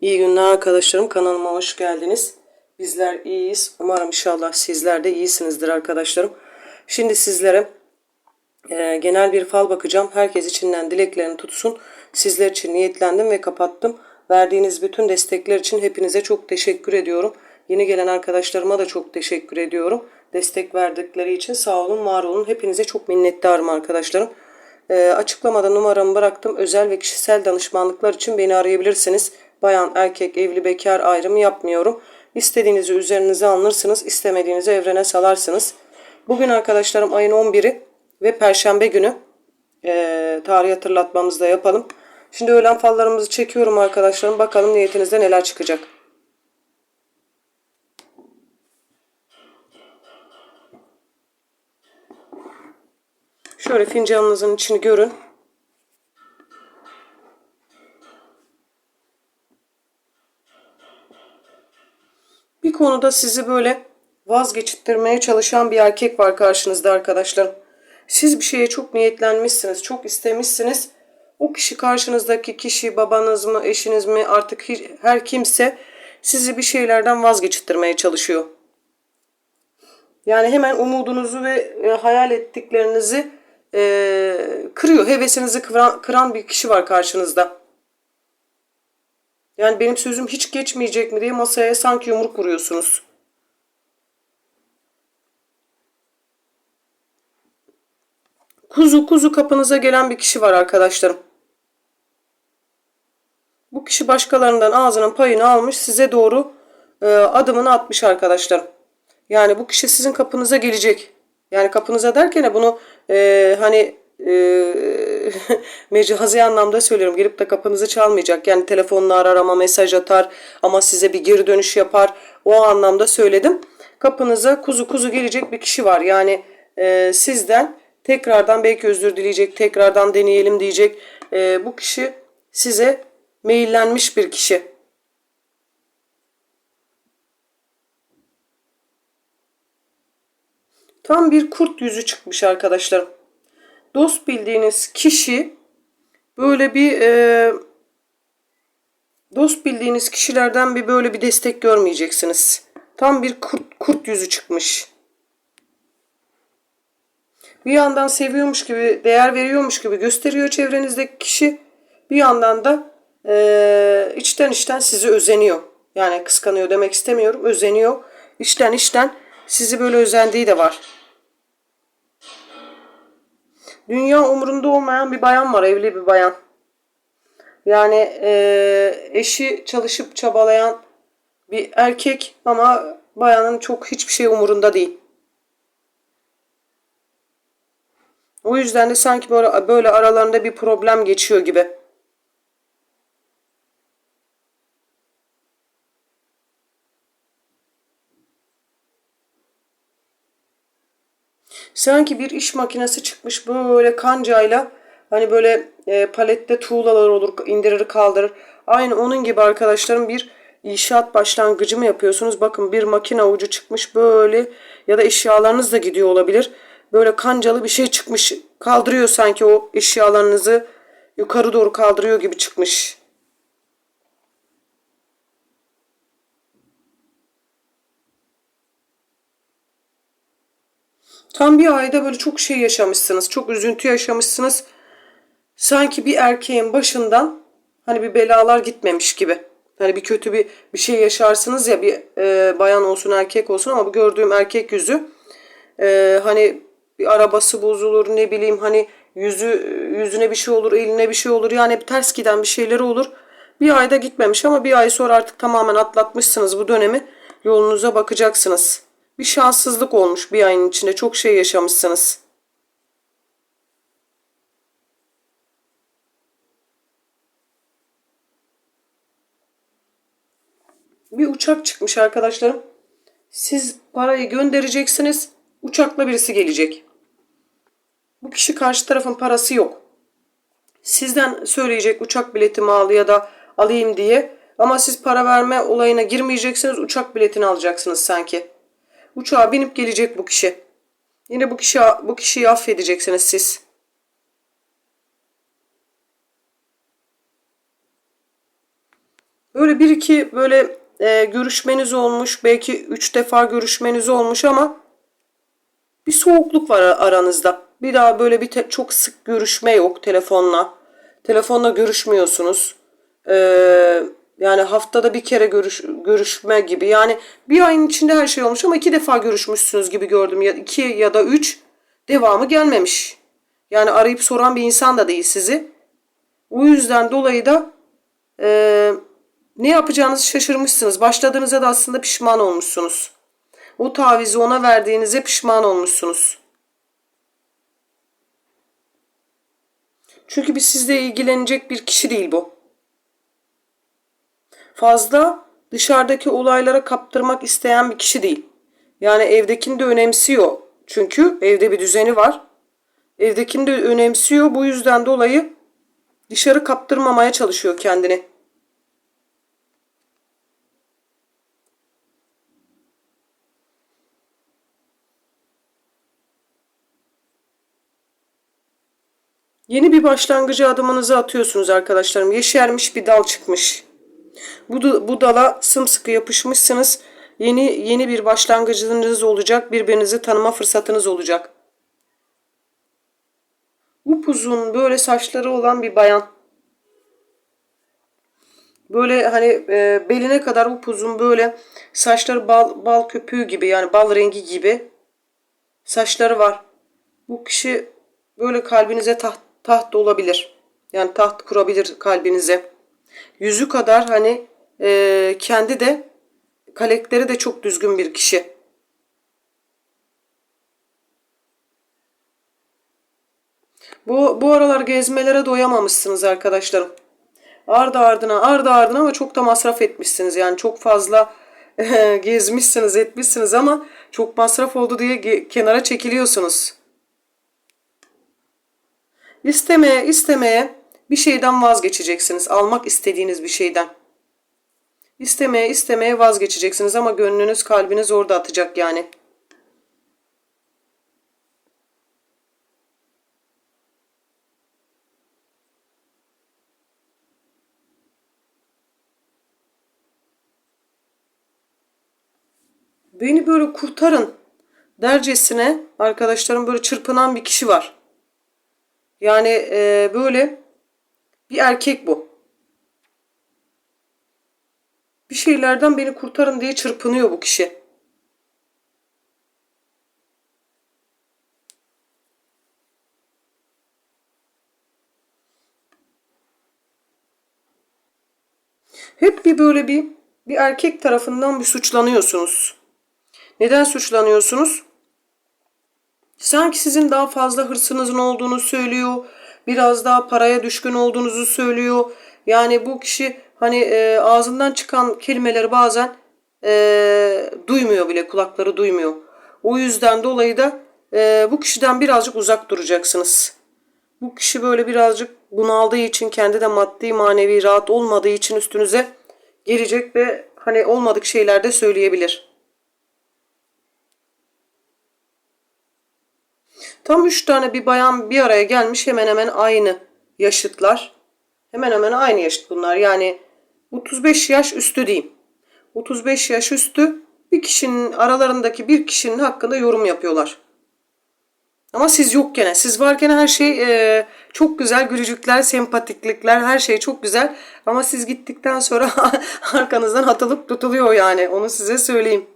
İyi günler arkadaşlarım. Kanalıma hoş geldiniz. Bizler iyiyiz. Umarım inşallah sizler de iyisinizdir arkadaşlarım. Şimdi sizlere e, genel bir fal bakacağım. Herkes içinden dileklerini tutsun. Sizler için niyetlendim ve kapattım. Verdiğiniz bütün destekler için hepinize çok teşekkür ediyorum. Yeni gelen arkadaşlarıma da çok teşekkür ediyorum. Destek verdikleri için sağ olun, var olun. Hepinize çok minnettarım arkadaşlarım. E, açıklamada numaramı bıraktım. Özel ve kişisel danışmanlıklar için beni arayabilirsiniz. Bayan, erkek, evli, bekar ayrımı yapmıyorum. İstediğinizi üzerinize alırsınız. istemediğinizi evrene salarsınız. Bugün arkadaşlarım ayın 11'i ve perşembe günü e, tarih hatırlatmamızı da yapalım. Şimdi öğlen fallarımızı çekiyorum arkadaşlarım. Bakalım niyetinizde neler çıkacak. Şöyle fincanınızın içini görün. Bir konuda sizi böyle vazgeçittirmeye çalışan bir erkek var karşınızda arkadaşlar. Siz bir şeye çok niyetlenmişsiniz, çok istemişsiniz. O kişi karşınızdaki kişi babanız mı, eşiniz mi artık her kimse sizi bir şeylerden vazgeçittirmeye çalışıyor. Yani hemen umudunuzu ve e, hayal ettiklerinizi e, kırıyor. Hevesinizi kıran bir kişi var karşınızda. Yani benim sözüm hiç geçmeyecek mi diye masaya sanki yumruk vuruyorsunuz. Kuzu kuzu kapınıza gelen bir kişi var arkadaşlarım. Bu kişi başkalarından ağzının payını almış size doğru e, adımını atmış arkadaşlarım. Yani bu kişi sizin kapınıza gelecek. Yani kapınıza derken bunu e, hani e, mecazi anlamda söylüyorum. Gelip de kapınızı çalmayacak. Yani telefonla arar ama mesaj atar ama size bir geri dönüş yapar. O anlamda söyledim. Kapınıza kuzu kuzu gelecek bir kişi var. Yani e, sizden tekrardan belki özür dileyecek, tekrardan deneyelim diyecek. E, bu kişi size meyillenmiş bir kişi. Tam bir kurt yüzü çıkmış arkadaşlarım. Dost bildiğiniz kişi böyle bir e, dost bildiğiniz kişilerden bir böyle bir destek görmeyeceksiniz. Tam bir kurt, kurt yüzü çıkmış. Bir yandan seviyormuş gibi, değer veriyormuş gibi gösteriyor çevrenizdeki kişi. Bir yandan da e, içten içten sizi özeniyor. Yani kıskanıyor demek istemiyorum. Özeniyor. İçten içten sizi böyle özendiği de var. Dünya umurunda olmayan bir bayan var. Evli bir bayan. Yani e, eşi çalışıp çabalayan bir erkek ama bayanın çok hiçbir şey umurunda değil. O yüzden de sanki böyle, böyle aralarında bir problem geçiyor gibi. Sanki bir iş makinesi çıkmış böyle kancayla hani böyle e, palette tuğlalar olur indirir kaldırır. Aynı onun gibi arkadaşlarım bir inşaat başlangıcı mı yapıyorsunuz? Bakın bir makine ucu çıkmış böyle ya da eşyalarınız da gidiyor olabilir. Böyle kancalı bir şey çıkmış kaldırıyor sanki o eşyalarınızı yukarı doğru kaldırıyor gibi çıkmış. Tam bir ayda böyle çok şey yaşamışsınız. Çok üzüntü yaşamışsınız. Sanki bir erkeğin başından hani bir belalar gitmemiş gibi. Hani bir kötü bir bir şey yaşarsınız ya bir e, bayan olsun erkek olsun ama bu gördüğüm erkek yüzü e, hani bir arabası bozulur ne bileyim hani yüzü yüzüne bir şey olur eline bir şey olur yani hep ters giden bir şeyleri olur. Bir ayda gitmemiş ama bir ay sonra artık tamamen atlatmışsınız bu dönemi yolunuza bakacaksınız. Bir şanssızlık olmuş bir ayın içinde. Çok şey yaşamışsınız. Bir uçak çıkmış arkadaşlarım. Siz parayı göndereceksiniz. Uçakla birisi gelecek. Bu kişi karşı tarafın parası yok. Sizden söyleyecek uçak biletimi al ya da alayım diye. Ama siz para verme olayına girmeyeceksiniz. Uçak biletini alacaksınız sanki. Uçağa binip gelecek bu kişi. Yine bu kişi bu kişiyi affedeceksiniz siz. Böyle bir iki böyle e, görüşmeniz olmuş. Belki üç defa görüşmeniz olmuş ama bir soğukluk var aranızda. Bir daha böyle bir çok sık görüşme yok telefonla. Telefonla görüşmüyorsunuz. Ee, yani haftada bir kere görüş, görüşme gibi. Yani bir ayın içinde her şey olmuş ama iki defa görüşmüşsünüz gibi gördüm. Ya iki ya da üç devamı gelmemiş. Yani arayıp soran bir insan da değil sizi. O yüzden dolayı da e, ne yapacağınızı şaşırmışsınız. Başladığınızda da aslında pişman olmuşsunuz. O tavizi ona verdiğinize pişman olmuşsunuz. Çünkü bir sizle ilgilenecek bir kişi değil bu. Fazla dışarıdaki olaylara kaptırmak isteyen bir kişi değil. Yani evdekini de önemsiyor. Çünkü evde bir düzeni var. Evdekini de önemsiyor. Bu yüzden dolayı dışarı kaptırmamaya çalışıyor kendini. Yeni bir başlangıcı adımınızı atıyorsunuz arkadaşlarım. Yeşermiş bir dal çıkmış. Bu, bu dala sımsıkı yapışmışsınız. Yeni yeni bir başlangıcınız olacak. Birbirinizi tanıma fırsatınız olacak. Upuzun böyle saçları olan bir bayan. Böyle hani e, beline kadar upuzun böyle saçları bal, bal köpüğü gibi yani bal rengi gibi saçları var. Bu kişi böyle kalbinize taht, taht olabilir. Yani taht kurabilir kalbinize. Yüzü kadar hani e, kendi de karakteri de çok düzgün bir kişi. Bu, bu aralar gezmelere doyamamışsınız arkadaşlarım. Ardı ardına ardı ardına ama çok da masraf etmişsiniz. Yani çok fazla gezmişsiniz etmişsiniz ama çok masraf oldu diye kenara çekiliyorsunuz. İstemeye istemeye bir şeyden vazgeçeceksiniz. Almak istediğiniz bir şeyden. İstemeye istemeye vazgeçeceksiniz ama gönlünüz kalbiniz orada atacak yani. Beni böyle kurtarın dercesine arkadaşlarım böyle çırpınan bir kişi var. Yani e, böyle bir erkek bu. Bir şeylerden beni kurtarın diye çırpınıyor bu kişi. Hep bir böyle bir bir erkek tarafından bir suçlanıyorsunuz. Neden suçlanıyorsunuz? Sanki sizin daha fazla hırsınızın olduğunu söylüyor. Biraz daha paraya düşkün olduğunuzu söylüyor. Yani bu kişi hani e, ağzından çıkan kelimeleri bazen e, duymuyor bile. Kulakları duymuyor. O yüzden dolayı da e, bu kişiden birazcık uzak duracaksınız. Bu kişi böyle birazcık bunaldığı için kendi de maddi manevi rahat olmadığı için üstünüze gelecek ve hani olmadık şeyler de söyleyebilir. Tam üç tane bir bayan bir araya gelmiş hemen hemen aynı yaşıtlar. Hemen hemen aynı yaşıt bunlar. Yani 35 yaş üstü diyeyim. 35 yaş üstü bir kişinin aralarındaki bir kişinin hakkında yorum yapıyorlar. Ama siz yokken, siz varken her şey e, çok güzel, gülücükler, sempatiklikler, her şey çok güzel. Ama siz gittikten sonra arkanızdan atılıp tutuluyor yani. Onu size söyleyeyim.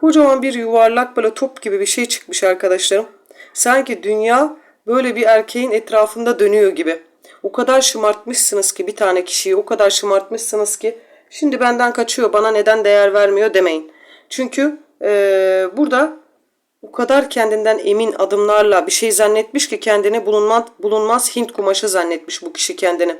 Kocaman bir yuvarlak böyle top gibi bir şey çıkmış arkadaşlarım. Sanki dünya böyle bir erkeğin etrafında dönüyor gibi. O kadar şımartmışsınız ki bir tane kişiyi o kadar şımartmışsınız ki şimdi benden kaçıyor bana neden değer vermiyor demeyin. Çünkü eee, burada o kadar kendinden emin adımlarla bir şey zannetmiş ki kendini bulunmaz, bulunmaz Hint kumaşı zannetmiş bu kişi kendini.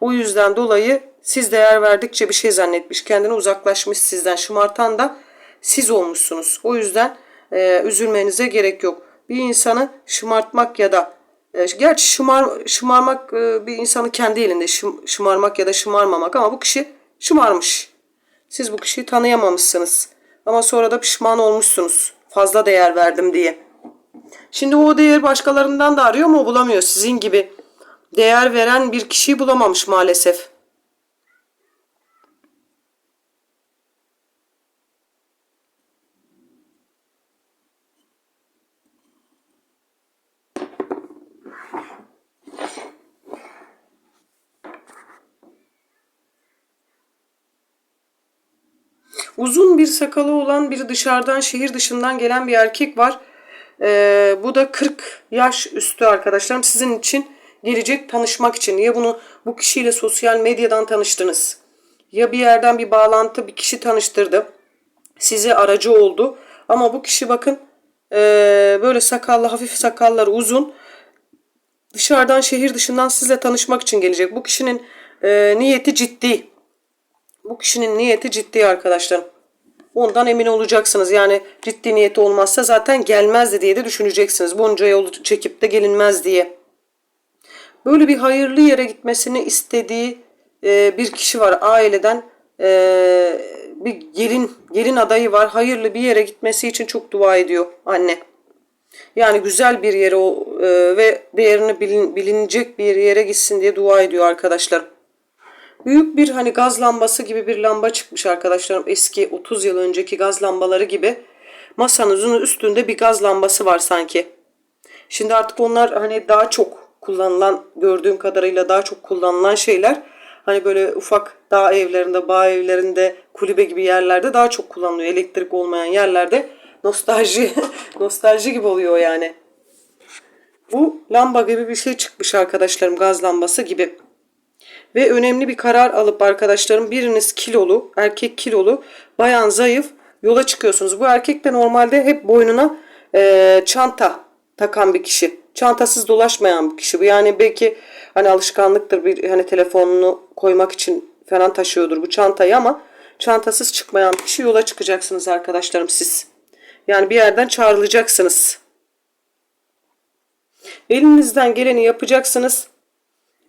O yüzden dolayı siz değer verdikçe bir şey zannetmiş. Kendini uzaklaşmış sizden. Şımartan da siz olmuşsunuz. O yüzden e, üzülmenize gerek yok. Bir insanı şımartmak ya da e, gerçi şımar, şımarmak e, bir insanı kendi elinde şım, şımarmak ya da şımarmamak ama bu kişi şımarmış. Siz bu kişiyi tanıyamamışsınız. Ama sonra da pişman olmuşsunuz. Fazla değer verdim diye. Şimdi o değer başkalarından da arıyor ama bulamıyor. Sizin gibi değer veren bir kişiyi bulamamış maalesef. Uzun bir sakalı olan biri dışarıdan şehir dışından gelen bir erkek var. Ee, bu da 40 yaş üstü arkadaşlarım. Sizin için gelecek tanışmak için. Ya bunu bu kişiyle sosyal medyadan tanıştınız. Ya bir yerden bir bağlantı bir kişi tanıştırdı. Size aracı oldu. Ama bu kişi bakın ee, böyle sakallı hafif sakalları uzun. Dışarıdan şehir dışından sizle tanışmak için gelecek. Bu kişinin ee, niyeti ciddi. Bu kişinin niyeti ciddi arkadaşlar. Ondan emin olacaksınız. Yani ciddi niyeti olmazsa zaten gelmezdi diye de düşüneceksiniz. Bunca yolu çekip de gelinmez diye. Böyle bir hayırlı yere gitmesini istediği e, bir kişi var aileden. E, bir gelin gelin adayı var. Hayırlı bir yere gitmesi için çok dua ediyor anne. Yani güzel bir yere e, ve değerini bilin, bilinecek bir yere gitsin diye dua ediyor arkadaşlar. Büyük bir hani gaz lambası gibi bir lamba çıkmış arkadaşlarım. Eski 30 yıl önceki gaz lambaları gibi. Masanızın üstünde bir gaz lambası var sanki. Şimdi artık onlar hani daha çok kullanılan gördüğüm kadarıyla daha çok kullanılan şeyler. Hani böyle ufak dağ evlerinde, bağ evlerinde, kulübe gibi yerlerde daha çok kullanılıyor. Elektrik olmayan yerlerde nostalji nostalji gibi oluyor yani. Bu lamba gibi bir şey çıkmış arkadaşlarım gaz lambası gibi ve önemli bir karar alıp arkadaşlarım biriniz kilolu, erkek kilolu, bayan zayıf yola çıkıyorsunuz. Bu erkek de normalde hep boynuna e, çanta takan bir kişi. Çantasız dolaşmayan bir kişi. Bu yani belki hani alışkanlıktır bir hani telefonunu koymak için falan taşıyordur bu çantayı ama çantasız çıkmayan bir kişi yola çıkacaksınız arkadaşlarım siz. Yani bir yerden çağrılacaksınız. Elinizden geleni yapacaksınız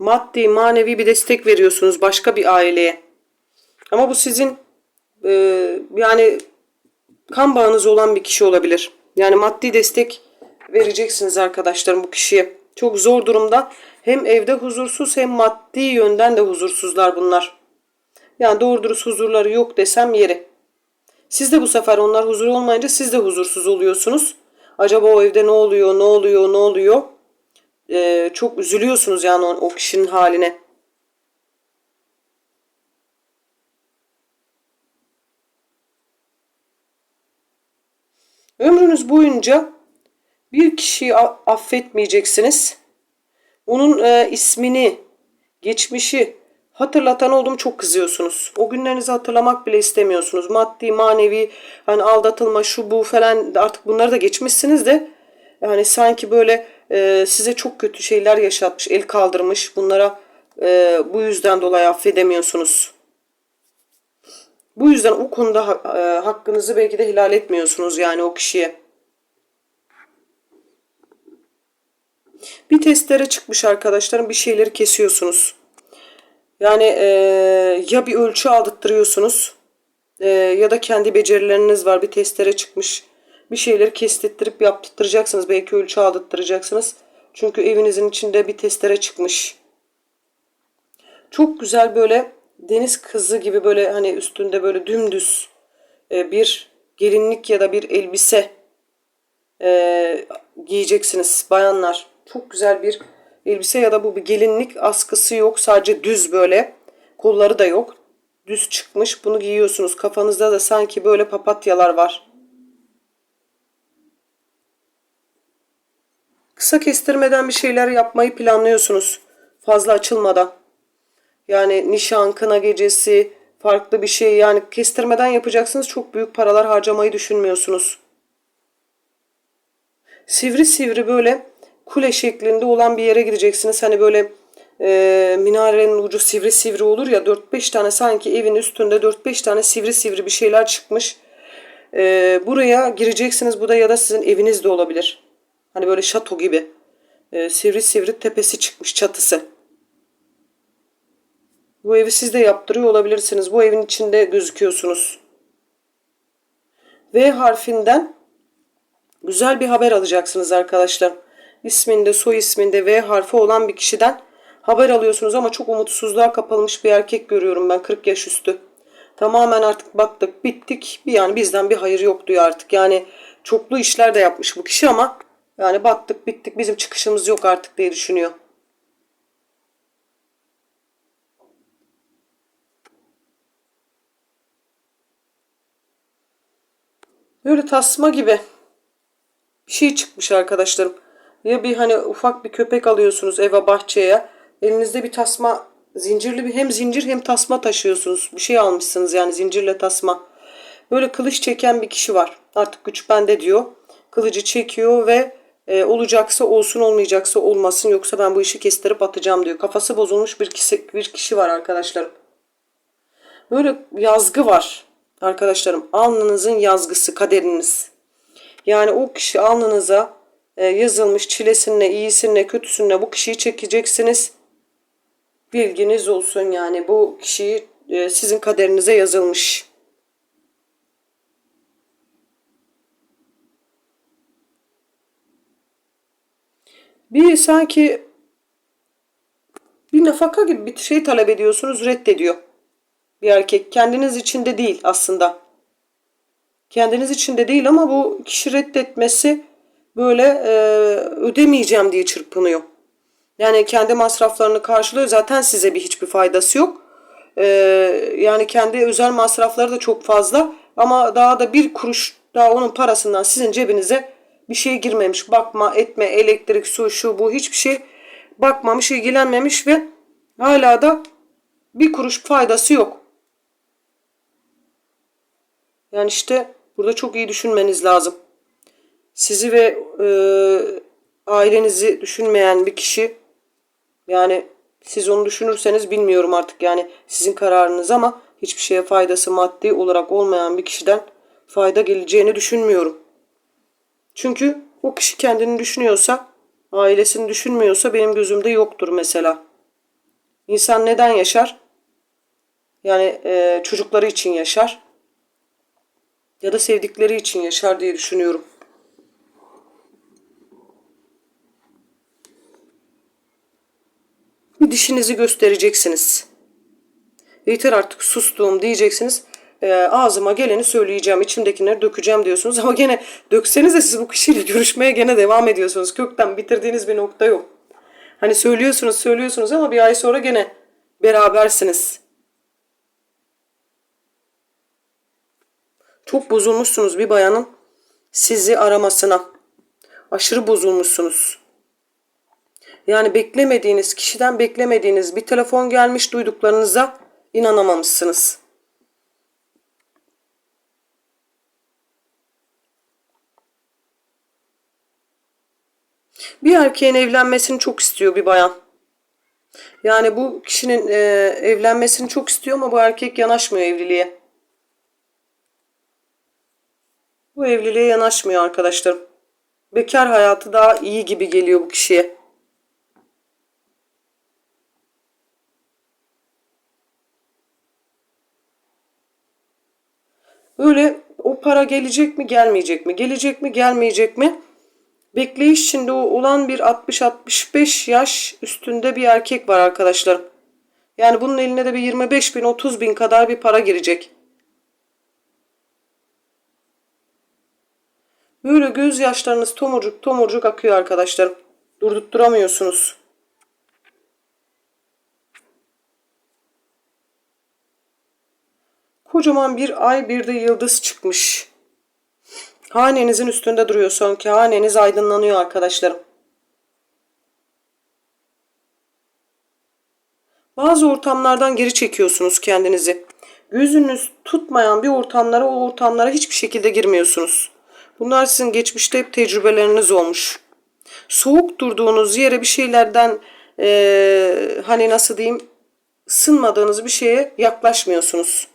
maddi manevi bir destek veriyorsunuz başka bir aileye. Ama bu sizin e, yani kan bağınız olan bir kişi olabilir. Yani maddi destek vereceksiniz arkadaşlarım bu kişiye. Çok zor durumda. Hem evde huzursuz hem maddi yönden de huzursuzlar bunlar. Yani doğru dürüst huzurları yok desem yeri. Siz de bu sefer onlar huzur olmayınca siz de huzursuz oluyorsunuz. Acaba o evde ne oluyor, ne oluyor, ne oluyor? E, çok üzülüyorsunuz yani o, o kişinin haline. Ömrünüz boyunca bir kişiyi affetmeyeceksiniz. Onun e, ismini, geçmişi hatırlatan oldum çok kızıyorsunuz. O günlerinizi hatırlamak bile istemiyorsunuz. Maddi, manevi, hani aldatılma, şu bu falan artık bunları da geçmişsiniz de yani sanki böyle e, size çok kötü şeyler yaşatmış, el kaldırmış. Bunlara e, bu yüzden dolayı affedemiyorsunuz. Bu yüzden o konuda e, hakkınızı belki de hilal etmiyorsunuz yani o kişiye. Bir testlere çıkmış arkadaşlarım bir şeyleri kesiyorsunuz. Yani e, ya bir ölçü aldırtıyorsunuz e, ya da kendi becerileriniz var bir testlere çıkmış bir şeyleri kestirttirip yaptırtacaksınız. Belki ölçü aldırtacaksınız. Çünkü evinizin içinde bir testere çıkmış. Çok güzel böyle deniz kızı gibi böyle hani üstünde böyle dümdüz e, bir gelinlik ya da bir elbise e, giyeceksiniz bayanlar. Çok güzel bir elbise ya da bu bir gelinlik askısı yok. Sadece düz böyle. Kolları da yok. Düz çıkmış. Bunu giyiyorsunuz. Kafanızda da sanki böyle papatyalar var. Kısa kestirmeden bir şeyler yapmayı planlıyorsunuz. Fazla açılmadan. Yani nişan, kına gecesi, farklı bir şey yani kestirmeden yapacaksınız. Çok büyük paralar harcamayı düşünmüyorsunuz. Sivri sivri böyle kule şeklinde olan bir yere gideceksiniz. Hani böyle e, minarenin ucu sivri sivri olur ya 4-5 tane sanki evin üstünde 4-5 tane sivri sivri bir şeyler çıkmış. E, buraya gireceksiniz. Bu da ya da sizin eviniz de olabilir. Hani böyle şato gibi. E, sivri sivri tepesi çıkmış çatısı. Bu evi siz de yaptırıyor olabilirsiniz. Bu evin içinde gözüküyorsunuz. V harfinden Güzel bir haber alacaksınız arkadaşlar. İsminde, soy isminde V harfi olan bir kişiden haber alıyorsunuz ama çok umutsuzluğa kapılmış bir erkek görüyorum ben 40 yaş üstü. Tamamen artık baktık, bittik. Yani bizden bir hayır yok diyor artık. Yani çoklu işler de yapmış bu kişi ama yani battık, bittik. Bizim çıkışımız yok artık diye düşünüyor. Böyle tasma gibi bir şey çıkmış arkadaşlarım. Ya bir hani ufak bir köpek alıyorsunuz eve bahçeye. Elinizde bir tasma zincirli bir hem zincir hem tasma taşıyorsunuz. Bir şey almışsınız yani zincirle tasma. Böyle kılıç çeken bir kişi var. Artık güç bende diyor. Kılıcı çekiyor ve e, olacaksa olsun olmayacaksa olmasın yoksa ben bu işi kestirip atacağım diyor. Kafası bozulmuş bir kişi, bir kişi var arkadaşlarım. Böyle yazgı var arkadaşlarım. Alnınızın yazgısı kaderiniz. Yani o kişi alnınıza e, yazılmış çilesinle, iyisine, kötüsüne bu kişiyi çekeceksiniz. Bilginiz olsun yani bu kişiyi e, sizin kaderinize yazılmış. Bir sanki bir nafaka gibi bir şey talep ediyorsunuz reddediyor. Bir erkek kendiniz için de değil aslında. Kendiniz için de değil ama bu kişi reddetmesi böyle e, ödemeyeceğim diye çırpınıyor. Yani kendi masraflarını karşılıyor. Zaten size bir hiçbir faydası yok. E, yani kendi özel masrafları da çok fazla. Ama daha da bir kuruş daha onun parasından sizin cebinize bir şey girmemiş. Bakma, etme, elektrik, su, şu, bu hiçbir şey bakmamış, ilgilenmemiş ve hala da bir kuruş faydası yok. Yani işte burada çok iyi düşünmeniz lazım. Sizi ve e, ailenizi düşünmeyen bir kişi yani siz onu düşünürseniz bilmiyorum artık yani sizin kararınız ama hiçbir şeye faydası maddi olarak olmayan bir kişiden fayda geleceğini düşünmüyorum. Çünkü o kişi kendini düşünüyorsa, ailesini düşünmüyorsa benim gözümde yoktur mesela. İnsan neden yaşar? Yani e, çocukları için yaşar ya da sevdikleri için yaşar diye düşünüyorum. Bir dişinizi göstereceksiniz. Yeter artık sustuğum diyeceksiniz. E, ağzıma geleni söyleyeceğim, içimdekileri dökeceğim diyorsunuz. Ama gene dökseniz de siz bu kişiyle görüşmeye gene devam ediyorsunuz. Kökten bitirdiğiniz bir nokta yok. Hani söylüyorsunuz söylüyorsunuz ama bir ay sonra gene berabersiniz. Çok bozulmuşsunuz bir bayanın sizi aramasına. Aşırı bozulmuşsunuz. Yani beklemediğiniz kişiden beklemediğiniz bir telefon gelmiş duyduklarınıza inanamamışsınız. Bir erkeğin evlenmesini çok istiyor bir bayan. Yani bu kişinin e, evlenmesini çok istiyor ama bu erkek yanaşmıyor evliliğe. Bu evliliğe yanaşmıyor arkadaşlarım. Bekar hayatı daha iyi gibi geliyor bu kişiye. Böyle o para gelecek mi gelmeyecek mi? Gelecek mi gelmeyecek mi? Bekleyiş içinde olan bir 60-65 yaş üstünde bir erkek var arkadaşlarım. Yani bunun eline de bir 25 bin 30 bin kadar bir para girecek. Böyle gözyaşlarınız tomurcuk tomurcuk akıyor arkadaşlarım. Durdurtturamıyorsunuz. Kocaman bir ay bir de yıldız çıkmış. Hanenizin üstünde duruyor sanki. Haneniz aydınlanıyor arkadaşlarım. Bazı ortamlardan geri çekiyorsunuz kendinizi. Gözünüz tutmayan bir ortamlara o ortamlara hiçbir şekilde girmiyorsunuz. Bunlar sizin geçmişte hep tecrübeleriniz olmuş. Soğuk durduğunuz yere bir şeylerden ee, hani nasıl diyeyim ısınmadığınız bir şeye yaklaşmıyorsunuz.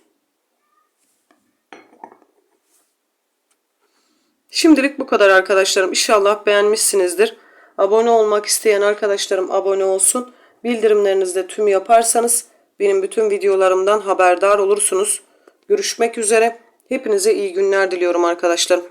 Şimdilik bu kadar arkadaşlarım. İnşallah beğenmişsinizdir. Abone olmak isteyen arkadaşlarım abone olsun. Bildirimlerinizi de tüm yaparsanız benim bütün videolarımdan haberdar olursunuz. Görüşmek üzere. Hepinize iyi günler diliyorum arkadaşlarım.